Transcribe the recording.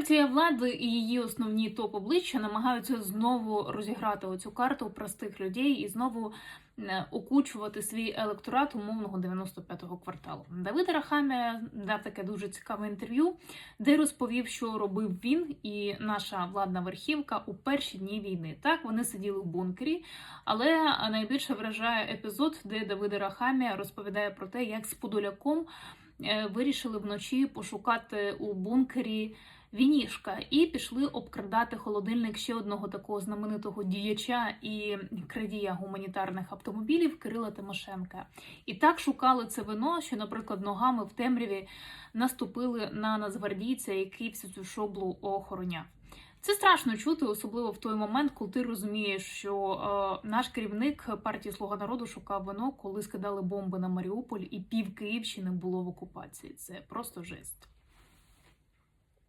Партія влади і її основні топ-обличчя намагаються знову розіграти оцю карту простих людей і знову е, окучувати свій електорат умовного 95-го кварталу. Давид Рахамія дав таке дуже цікаве інтерв'ю, де розповів, що робив він і наша владна верхівка у перші дні війни. Так вони сиділи в бункері, але найбільше вражає епізод, де Давид Рахамія розповідає про те, як з Подоляком вирішили вночі пошукати у бункері вінішка і пішли обкрадати холодильник ще одного такого знаменитого діяча і крадія гуманітарних автомобілів Кирила Тимошенка. І так шукали це вино, що, наприклад, ногами в темряві наступили на нацгвардійця, який всю цю шоблу охороняв. Це страшно чути, особливо в той момент, коли ти розумієш, що е, наш керівник партії Слуга народу шукав вино, коли скидали бомби на Маріуполь, і пів Київщини було в окупації. Це просто жесть.